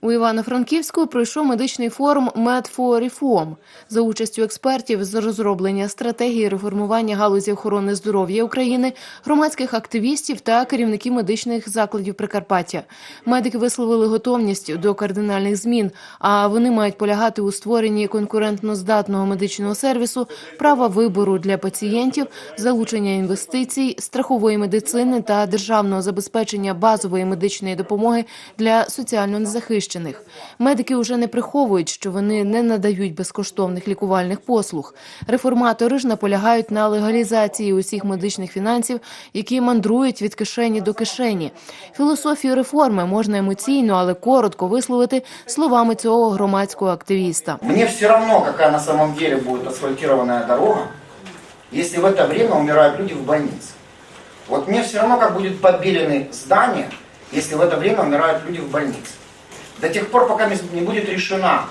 У Івано-Франківську пройшов медичний форум «Med for Reform» за участю експертів з розроблення стратегії реформування галузі охорони здоров'я України, громадських активістів та керівників медичних закладів Прикарпаття. Медики висловили готовність до кардинальних змін, а вони мають полягати у створенні конкурентно здатного медичного сервісу, права вибору для пацієнтів, залучення інвестицій, страхової медицини та державного забезпечення базової медичної допомоги для соціально незахищених Медики вже не приховують, що вони не надають безкоштовних лікувальних послуг. Реформатори ж наполягають на легалізації усіх медичних фінансів, які мандрують від кишені до кишені. Філософію реформи можна емоційно, але коротко висловити словами цього громадського активіста. Мне все равно, какая на самом деле будет асфальтированная дорога, если в это время умирают люди в больнице. Вот мне все равно, как будет побелены здания, если в это время умирают люди в больнице. До тех пор, пока не будет решена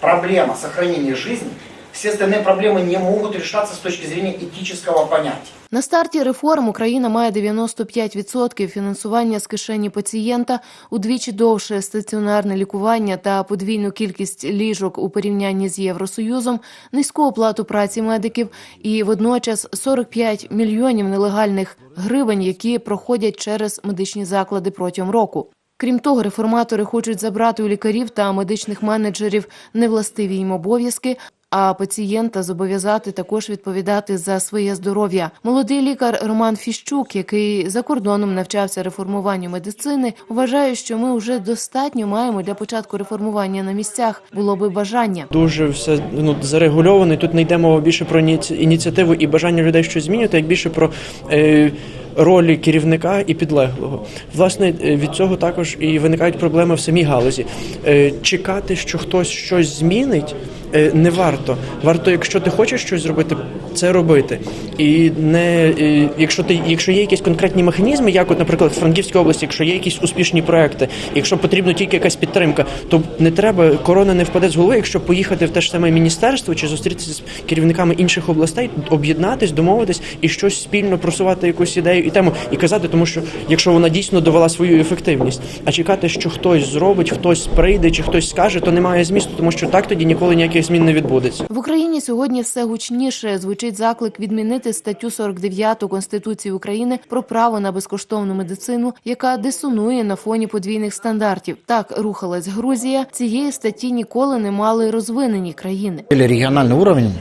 проблема сохранения жизни, все остальные проблемы не могут решаться с точки зрения этического понятия. На старті реформ Україна має 95% фінансування з кишені пацієнта, удвічі довше стаціонарне лікування та подвійну кількість ліжок у порівнянні з Євросоюзом, низьку оплату праці медиків і водночас 45 мільйонів нелегальних гривень, які проходять через медичні заклади протягом року. Крім того, реформатори хочуть забрати у лікарів та медичних менеджерів невластиві їм обов'язки, а пацієнта зобов'язати також відповідати за своє здоров'я. Молодий лікар Роман Фіщук, який за кордоном навчався реформуванню медицини, вважає, що ми вже достатньо маємо для початку реформування на місцях. Було би бажання. Дуже все ну зарегульовано. Тут не йде мова більше про ініці- ініціативу і бажання людей щось змінювати, як більше про. Е, Ролі керівника і підлеглого власне е, від цього також і виникають проблеми в самій галузі. Е, Чекати, що хтось щось змінить, е, не варто. Варто, якщо ти хочеш щось зробити, це робити. І не якщо ти, якщо є якісь конкретні механізми, як от, наприклад, в Франківській області, якщо є якісь успішні проекти, якщо потрібно тільки якась підтримка, то не треба корона не впаде з голови, якщо поїхати в те ж саме міністерство чи зустрітися з керівниками інших областей, об'єднатись, домовитись і щось спільно просувати якусь ідею і тему, і казати, тому що якщо вона дійсно довела свою ефективність, а чекати, що хтось зробить, хтось прийде чи хтось скаже, то немає змісту, тому що так тоді ніколи ніяких змін не відбудеться. В Україні сьогодні все гучніше звучить заклик відмінити статтю 49 Конституції України про право на безкоштовну медицину, яка дисонує на фоні подвійних стандартів. Так рухалась Грузія. Цієї статті ніколи не мали розвинені країни. Или региональный уровень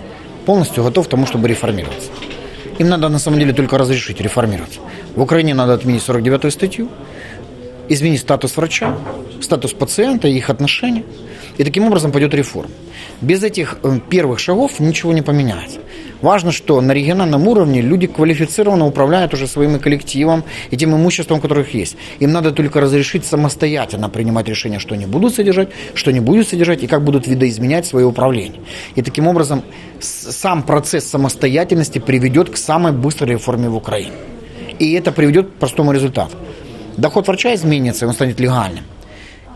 полностью готов тому, чтобы реформироваться. Им надо на самом деле только разрешить реформироваться. В Украине надо отменить 49-ю статью, изменить статус врача, статус пациента и их отношения. И таким образом пойдет реформа. Без этих э, первых шагов ничего не поменяется. Важно, что на региональном уровне люди квалифицированно управляют уже своим коллективом и тем имуществом, которых есть. Им надо только разрешить самостоятельно принимать решения, что они будут содержать, что не будут содержать и как будут видоизменять свое управление. И таким образом сам процесс самостоятельности приведет к самой быстрой реформе в Украине. И это приведет к простому результату. Доход врача изменится, он станет легальным.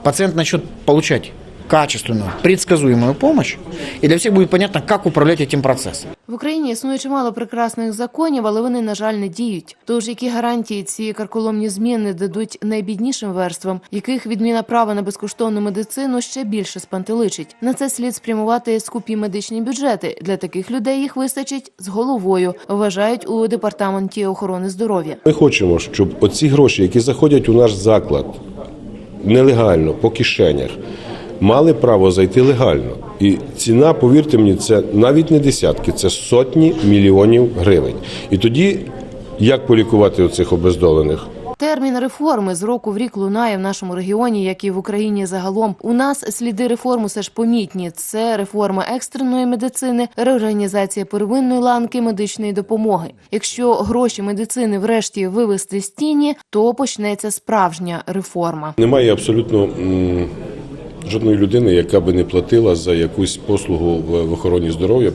Пациент начнет получать качественную, предсказуемую помощь, и для всех будет понятно, как управлять этим процессом. В Україні існує чимало прекрасних законів, але вони, на жаль, не діють. Тож які гарантії ці карколомні зміни дадуть найбіднішим верствам, яких відміна права на безкоштовну медицину ще більше спантеличить. На це слід спрямувати скупі медичні бюджети. Для таких людей їх вистачить з головою. Вважають у департаменті охорони здоров'я. Ми хочемо, щоб оці гроші, які заходять у наш заклад нелегально по кишенях, мали право зайти легально. І ціна, повірте мені, це навіть не десятки, це сотні мільйонів гривень. І тоді як полікувати оцих обездолених? Термін реформи з року в рік лунає в нашому регіоні, як і в Україні загалом. У нас сліди реформ усе ж помітні. Це реформа екстреної медицини, реорганізація первинної ланки медичної допомоги. Якщо гроші медицини врешті вивести з тіні, то почнеться справжня реформа. Немає абсолютно жодної людини, яка би не платила за якусь послугу в, охороні здоров'я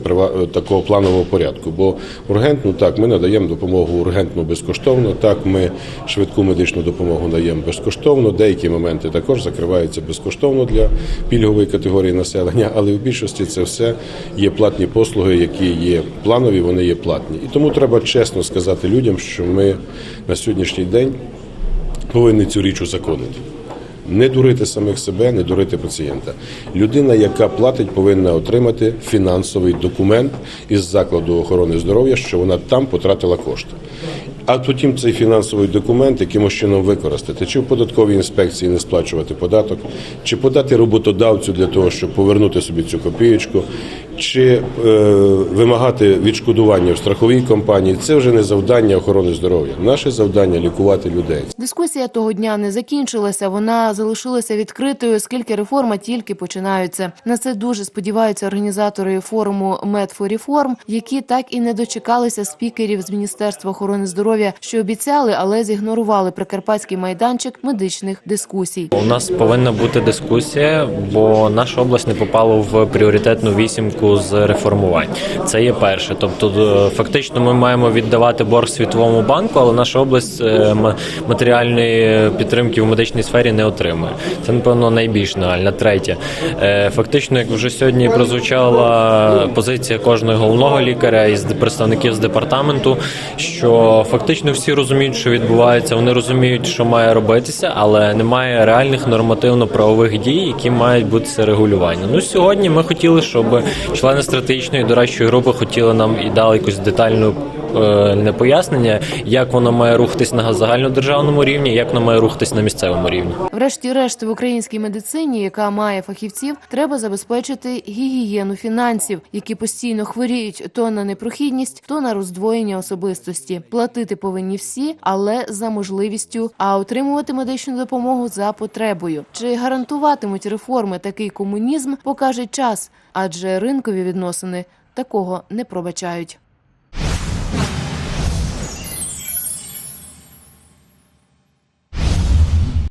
такого планового порядку. Бо ургентну так ми надаємо допомогу ургентну безкоштовно. Так ми швидку медичну допомогу даємо безкоштовно. Деякі моменти також закриваються безкоштовно для пільгової категорії населення, але в більшості це все є платні послуги, які є планові, вони є платні. І тому треба чесно сказати людям, що ми на сьогоднішній день повинні цю річ узаконити. Не дурити самих себе, не дурити пацієнта. Людина, яка платить, повинна отримати фінансовий документ із закладу охорони здоров'я, що вона там потратила кошти. А потім цей фінансовий документ якимось чином використати, чи в податковій інспекції не сплачувати податок, чи подати роботодавцю для того, щоб повернути собі цю копієчку, чи е, вимагати відшкодування в страховій компанії. Це вже не завдання охорони здоров'я. Наше завдання лікувати людей. Дискусія того дня не закінчилася. Вона залишилася відкритою, оскільки реформа тільки починаються. На це дуже сподіваються організатори форуму «Med for Reform», які так і не дочекалися спікерів з Міністерства охорони здоров'я, що обіцяли, але зігнорували прикарпатський майданчик медичних дискусій. У нас повинна бути дискусія, бо наша область не попала в пріоритетну вісімку з реформувань. Це є перше. Тобто, е, фактично, ми маємо віддавати борг світовому банку, але наша область е, матеріальної підтримки в медичній сфері не отримує. Це напевно найбільш нагальне. Третє, Е, фактично, як вже сьогодні прозвучала позиція кожного головного лікаря із представників з департаменту, що фактично всі розуміють, що відбувається. Вони розуміють, що має робитися, але немає реальних нормативно-правових дій, які мають бути це регулювання. Ну сьогодні ми хотіли, щоб члени стратегічної дорадчої групи хотіли нам і дали якусь детальну. Е, Не пояснення, як воно має рухатись на загальнодержавному рівні, як воно має рухатись на місцевому рівні. Врешті-решт в українській медицині, яка має фахівців, треба забезпечити гігієну фінансів, які постійно хворіють то на непрохідність, то на роздвоєння особистості. Платити повинні всі, але за можливістю, а отримувати медичну допомогу за потребою. Чи гарантуватимуть реформи такий комунізм, покаже час, адже ринкові відносини такого не пробачають.